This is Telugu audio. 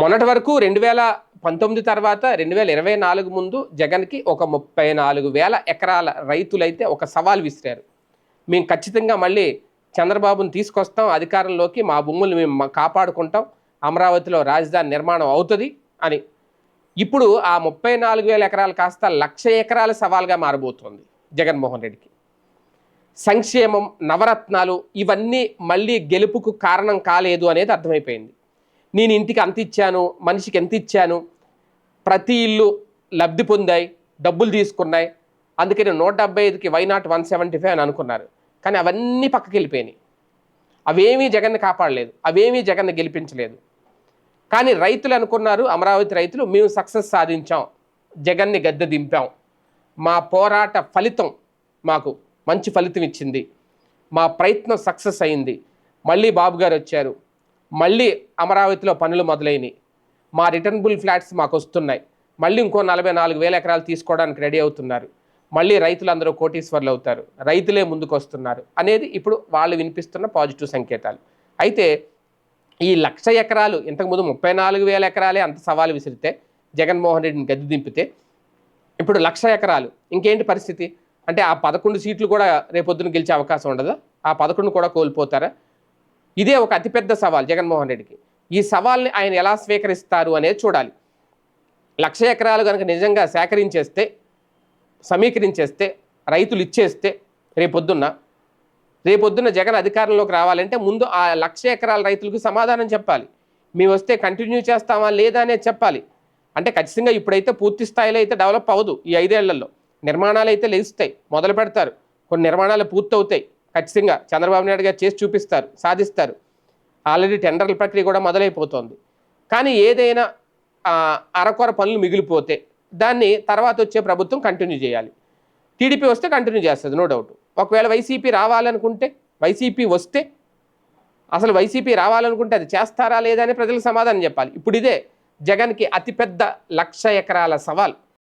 మొన్నటి వరకు రెండు వేల పంతొమ్మిది తర్వాత రెండు వేల ఇరవై నాలుగు ముందు జగన్కి ఒక ముప్పై నాలుగు వేల ఎకరాల రైతులైతే ఒక సవాల్ విసిరారు. మేము ఖచ్చితంగా మళ్ళీ చంద్రబాబును తీసుకొస్తాం అధికారంలోకి మా భూములు మేము కాపాడుకుంటాం అమరావతిలో రాజధాని నిర్మాణం అవుతుంది అని. ఇప్పుడు ఆ ముప్పై నాలుగు వేల ఎకరాలు కాస్త లక్ష ఎకరాల సవాల్గా మారబోతోంది జగన్మోహన్ రెడ్డికి. సంక్షేమం నవరత్నాలు ఇవన్నీ మళ్ళీ గెలుపుకు కారణం కాలేదు అనేది అర్థమైపోయింది. నేను ఇంటికి అంత ఇచ్చాను మనిషికి ఎంత ఇచ్చాను ప్రతి ఇల్లు లబ్ధి పొందాయి డబ్బులు తీసుకున్నాయి. అందుకని నూట డెబ్బై ఐదుకి why not one seventy five అని అనుకున్నారు. కానీ అవన్నీ పక్కకి వెళ్ళిపోయినాయి. అవేమీ జగన్ని కాపాడలేదు అవేమీ జగన్ని గెలిపించలేదు. కానీ రైతులు అనుకున్నారు అమరావతి రైతులు మేము సక్సెస్ సాధించాం జగన్ని గద్దె దింపాం. మా పోరాట ఫలితం మాకు మంచి ఫలితం ఇచ్చింది. మా ప్రయత్నం సక్సెస్ అయింది. మళ్ళీ బాబు గారు వచ్చారు. మళ్ళీ అమరావతిలో పనులు మొదలైనవి మా రిటర్నబుల్ ఫ్లాట్స్ మాకు వస్తున్నాయి మళ్ళీ ఇంకో నలభై నాలుగు వేల ఎకరాలు తీసుకోవడానికి రెడీ అవుతున్నారు. మళ్ళీ రైతులందరూ కోటీశ్వర్లు అవుతారు రైతులే ముందుకు వస్తున్నారు అనేది ఇప్పుడు వాళ్ళు వినిపిస్తున్న పాజిటివ్ సంకేతాలు. అయితే ఈ లక్ష ఎకరాలు ఇంతకుముందు ముప్పై నాలుగు వేల ఎకరాలే అంత సవాలు విసిరితే జగన్మోహన్ రెడ్డిని గద్దె దింపితే ఇప్పుడు లక్ష ఎకరాలు. ఇంకేంటి పరిస్థితి? అంటే ఆ పదకొండు సీట్లు కూడా రేపొద్దున గెలిచే అవకాశం ఉండదా? ఆ పదకొండు కూడా కోల్పోతారా? ఇదే ఒక అతిపెద్ద సవాల్ జగన్మోహన్ రెడ్డికి. ఈ సవాల్ని ఆయన ఎలా స్వీకరిస్తారు అనేది చూడాలి. లక్ష ఎకరాలు కనుక నిజంగా సేకరించేస్తే సమీకరించేస్తే రైతులు ఇచ్చేస్తే రేపొద్దున్న రేపొద్దున్న జగన్ అధికారంలోకి రావాలంటే ముందు ఆ లక్ష ఎకరాల రైతులకు సమాధానం చెప్పాలి. మేము వస్తే కంటిన్యూ చేస్తామా లేదా అనేది చెప్పాలి. అంటే ఖచ్చితంగా ఇప్పుడైతే పూర్తి స్థాయిలో అయితే డెవలప్ అవ్వదు ఈ ఐదేళ్ళలో. నిర్మాణాలు అయితే లేస్తాయి మొదలు పెడతారు. కొన్ని నిర్మాణాలు పూర్తవుతాయి. ఖచ్చితంగా చంద్రబాబు నాయుడు గారు చేసి చూపిస్తారు సాధిస్తారు. ఆల్రెడీ టెండర్ల ప్రక్రియ కూడా మొదలైపోతుంది. కానీ ఏదైనా అరకొర పనులు మిగిలిపోతే దాన్ని తర్వాత వచ్చే ప్రభుత్వం కంటిన్యూ చేయాలి. టీడీపీ వస్తే కంటిన్యూ చేస్తుంది నో డౌట్ ఒకవేళ వైసీపీ రావాలనుకుంటే వైసీపీ వస్తే అసలు వైసీపీ రావాలనుకుంటే అది చేస్తారా లేదా అని ప్రజలకు సమాధానం చెప్పాలి. ఇప్పుడు ఇదే జగన్కి అతిపెద్ద లక్ష ఎకరాల సవాల్.